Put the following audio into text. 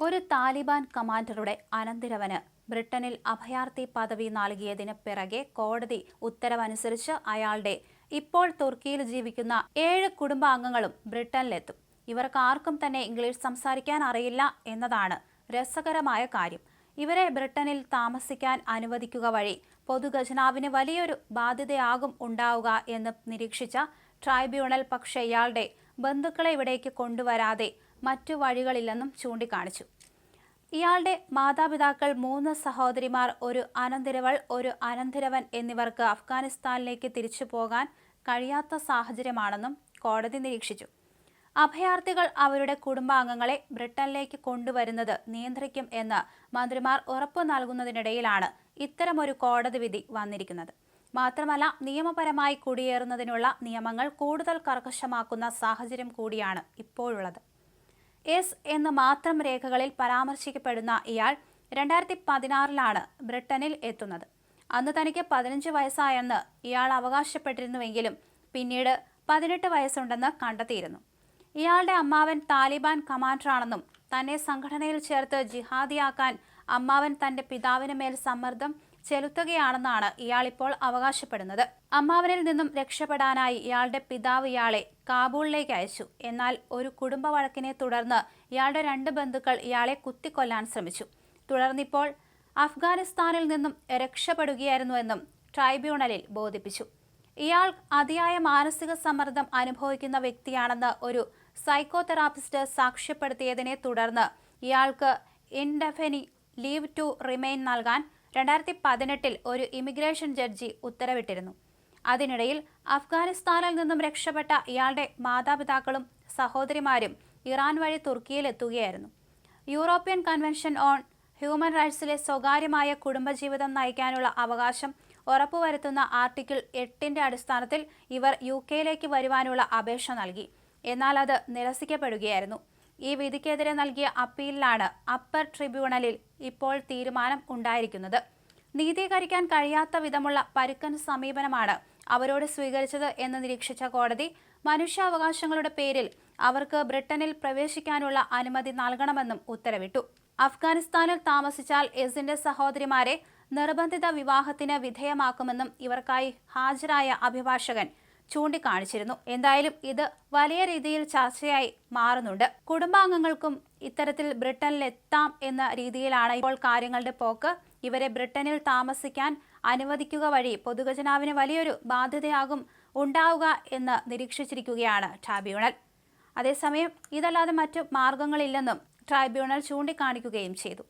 ഒരു താലിബാൻ കമാൻഡറുടെ അനന്തിരവന് ബ്രിട്ടനിൽ അഭയാർത്ഥി പദവി നൽകിയതിന് പിറകെ കോടതി ഉത്തരവനുസരിച്ച് അയാളുടെ ഇപ്പോൾ തുർക്കിയിൽ ജീവിക്കുന്ന ഏഴ് കുടുംബാംഗങ്ങളും ബ്രിട്ടനിലെത്തും. ഇവർക്ക് ആർക്കും തന്നെ ഇംഗ്ലീഷ് സംസാരിക്കാൻ അറിയില്ല എന്നതാണ് രസകരമായ കാര്യം. ഇവരെ ബ്രിട്ടനിൽ താമസിക്കാൻ അനുവദിക്കുക വഴി പൊതുഖജനാവിന് വലിയൊരു ബാധ്യതയാകും ഉണ്ടാവുക എന്ന് നിരീക്ഷിച്ച ട്രൈബ്യൂണൽ പക്ഷേ ഇയാളുടെ ബന്ധുക്കളെ ഇവിടേക്ക് കൊണ്ടുവരാതെ മറ്റു വഴികളില്ലെന്നും ചൂണ്ടിക്കാണിച്ചു. ഇയാളുടെ മാതാപിതാക്കൾ മൂന്ന് സഹോദരിമാർ ഒരു അനന്തിരവൾ ഒരു അനന്തിരവൻ എന്നിവർക്ക് അഫ്ഗാനിസ്ഥാനിലേക്ക് തിരിച്ചു പോകാൻ കഴിയാത്ത സാഹചര്യമാണെന്നും കോടതി നിരീക്ഷിച്ചു. അഭയാർത്ഥികൾ അവരുടെ കുടുംബാംഗങ്ങളെ ബ്രിട്ടനിലേക്ക് കൊണ്ടുവരുന്നത് നിയന്ത്രിക്കും എന്ന് മന്ത്രിമാർ ഉറപ്പു നൽകുന്നതിനിടയിലാണ് ഇത്തരമൊരു കോടതി വിധി വന്നിരിക്കുന്നത്. മാത്രമല്ല നിയമപരമായി കുടിയേറുന്നതിനുള്ള നിയമങ്ങൾ കൂടുതൽ കർക്കശമാക്കുന്ന സാഹചര്യം കൂടിയാണ് ഇപ്പോഴുള്ളത്. എസ് എന്ന് മാത്രം രേഖകളിൽ പരാമർശിക്കപ്പെടുന്ന ഇയാൾ രണ്ടായിരത്തി പതിനാറിലാണ് ബ്രിട്ടനിൽ എത്തുന്നത്. അന്ന് തനിക്ക് പതിനഞ്ച് വയസ്സായെന്ന് ഇയാൾ അവകാശപ്പെട്ടിരുന്നുവെങ്കിലും പിന്നീട് പതിനെട്ട് വയസ്സുണ്ടെന്ന് കണ്ടെത്തിയിരുന്നു. ഇയാളുടെ അമ്മാവൻ താലിബാൻ കമാൻഡറാണെന്നും തന്നെ സംഘടനയിൽ ചേർത്ത് ജിഹാദിയാക്കാൻ അമ്മാവൻ തന്റെ പിതാവിന് മേൽ സമ്മർദ്ദം ചെലുത്തുകയാണെന്നാണ് ഇയാൾ ഇപ്പോൾ അവകാശപ്പെടുന്നത്. അമ്മാവനിൽ നിന്നും രക്ഷപ്പെടാനായി ഇയാളുടെ പിതാവ് ഇയാളെ കാബൂളിലേക്ക് അയച്ചു. എന്നാൽ ഒരു കുടുംബ വഴക്കിനെ തുടർന്ന് ഇയാളുടെ രണ്ട് ബന്ധുക്കൾ ഇയാളെ കുത്തിക്കൊല്ലാൻ ശ്രമിച്ചു. തുടർന്നിപ്പോൾ അഫ്ഗാനിസ്ഥാനിൽ നിന്നും രക്ഷപ്പെടുകയായിരുന്നുവെന്നും ട്രൈബ്യൂണലിൽ ബോധിപ്പിച്ചു. ഇയാൾ അതിയായ മാനസിക സമ്മർദ്ദം അനുഭവിക്കുന്ന വ്യക്തിയാണെന്ന് ഒരു സൈക്കോതെറാപ്പിസ്റ്റ് സാക്ഷ്യപ്പെടുത്തിയതിനെ തുടർന്ന് ഇയാൾക്ക് ഇൻഡെഫിനി ലീവ് ടു റിമെയിൻ നൽകാൻ രണ്ടായിരത്തി പതിനെട്ടിൽ ഒരു ഇമിഗ്രേഷൻ ജഡ്ജി ഉത്തരവിട്ടിരുന്നു. അതിനിടയിൽ അഫ്ഗാനിസ്ഥാനിൽ നിന്നും രക്ഷപ്പെട്ട ഇയാളുടെ മാതാപിതാക്കളും സഹോദരിമാരും ഇറാൻ വഴി തുർക്കിയിലെത്തുകയായിരുന്നു. യൂറോപ്യൻ കൺവെൻഷൻ ഓൺ ഹ്യൂമൻ റൈറ്റ്സിലെ സ്വകാര്യമായ കുടുംബജീവിതം നയിക്കാനുള്ള അവകാശം ഉറപ്പുവരുത്തുന്ന ആർട്ടിക്കിൾ എട്ടിന്റെ അടിസ്ഥാനത്തിൽ ഇവർ യു കെയിലേക്ക് വരുവാനുള്ള അപേക്ഷ നൽകി. എന്നാൽ അത് നിരസിക്കപ്പെടുകയായിരുന്നു. ഈ വിധിക്കെതിരെ നൽകിയ അപ്പീലിലാണ് അപ്പർ ട്രിബ്യൂണലിൽ ഇപ്പോൾ തീരുമാനം ഉണ്ടായിരിക്കുന്നത്. നീതീകരിക്കാൻ കഴിയാത്ത വിധമുള്ള പരുക്കൻ സമീപനമാണ് അവരോട് സ്വീകരിച്ചത് എന്ന് നിരീക്ഷിച്ച കോടതി മനുഷ്യാവകാശങ്ങളുടെ പേരിൽ അവർക്ക് ബ്രിട്ടനിൽ പ്രവേശിക്കാനുള്ള അനുമതി നൽകണമെന്നും ഉത്തരവിട്ടു. അഫ്ഗാനിസ്ഥാനിൽ താമസിച്ചാൽ എസിന്റെ സഹോദരിമാരെ നിർബന്ധിത വിവാഹത്തിന് വിധേയമാക്കുമെന്നും ഇവർക്കായി ഹാജരായ അഭിഭാഷകൻ ചൂണ്ടിക്കാണിച്ചിരുന്നു. എന്തായാലും ഇത് വലിയ രീതിയിൽ ചർച്ചയായി മാറുന്നുണ്ട്. കുടുംബാംഗങ്ങൾക്കും ഇത്തരത്തിൽ ബ്രിട്ടനിൽ എത്താം എന്ന രീതിയിലാണ് ഇപ്പോൾ കാര്യങ്ങളുടെ പോക്ക്. ഇവരെ ബ്രിട്ടനിൽ താമസിക്കാൻ അനുവദിക്കുക വഴി പൊതുഖജനാവിന് വലിയൊരു ബാധ്യതയാകും ഉണ്ടാവുക എന്ന് നിരീക്ഷിച്ചിരിക്കുകയാണ് ട്രൈബ്യൂണൽ. അതേസമയം ഇതല്ലാതെ മറ്റു മാർഗങ്ങളില്ലെന്നും ട്രൈബ്യൂണൽ ചൂണ്ടിക്കാണിക്കുകയും ചെയ്തു.